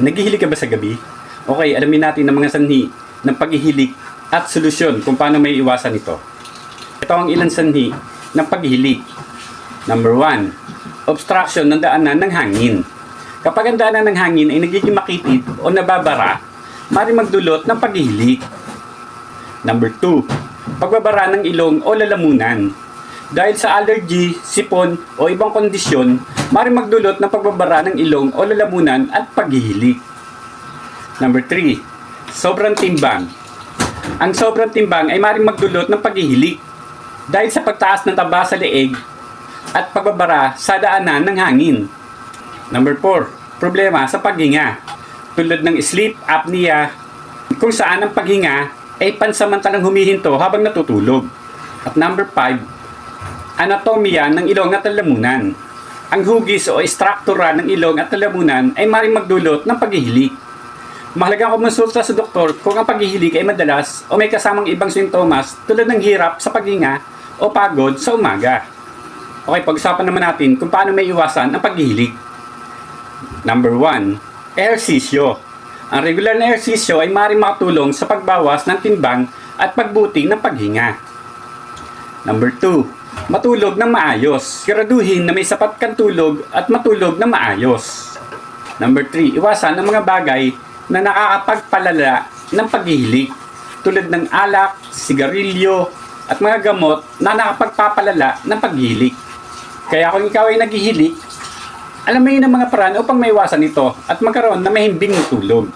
Naghihilig ka ba sa gabi? Okay, alamin natin ang mga sanhi ng paghihilig at solusyon kung paano may iwasan ito. Ito ang ilang sanhi ng paghihilig. Number one, obstruction ng daanan ng hangin. Kapag ang daanan ng hangin ay nagiging makitid o nababara, mari magdulot ng paghihilig. Number two, pagbabara ng ilong o lalamunan. Dahil sa allergy, sipon o ibang kondisyon, mari magdulot ng pagbabara ng ilong o lalamunan at paghihilig. Number 3. Sobrang timbang. Ang sobrang timbang ay maring magdulot ng paghihilig dahil sa pagtaas ng taba sa leeg at pagbabara sa daanan ng hangin. Number 4. Problema sa paghinga tulad ng sleep apnea kung saan ang paghinga ay pansamantalang humihinto habang natutulog. At number 5, anatomiya ng ilong at lalamunan. Ang hugis o struktura ng ilong at lalamunan ay maring magdulot ng paghihilig. Mahalagang kumonsulta sa doktor kung ang paghihilig ay madalas o may kasamang ibang sintomas tulad ng hirap sa paghinga o pagod sa umaga. Okay, pag-usapan naman natin kung paano may iwasan ang paghihilig. Number 1. Ehersisyo. Ang regular na ehersisyo ay maaaring makatulong sa pagbawas ng timbang at pagbuti ng paghinga. Number 2. Matulog ng maayos. Siguraduhin na may sapat kang tulog at matulog ng maayos. Number 3. Iwasan ang mga bagay na nakakapagpalala ng paghihilig tulad ng alak, sigarilyo, at mga gamot na nakapagpapalala ng paghihilig. Kaya kung ikaw ay naghihilig, alam mo yun ang mga paraan upang maiwasan ito at magkaroon na mahimbing na tulog.